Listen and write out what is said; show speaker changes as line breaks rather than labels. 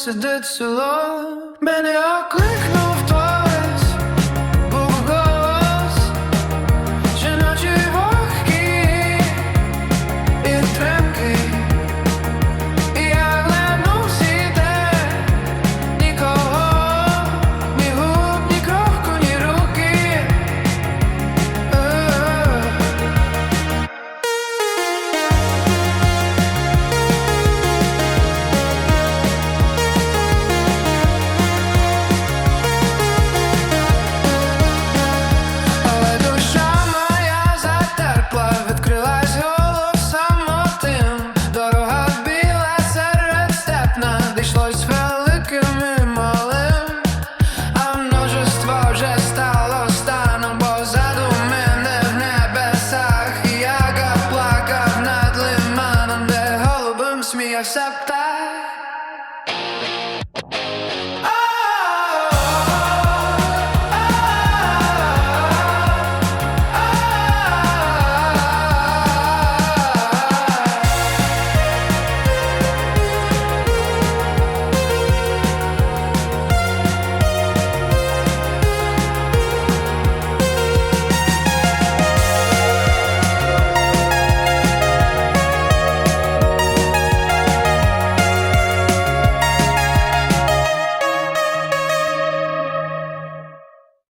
сидить село, мене окликнув. up that.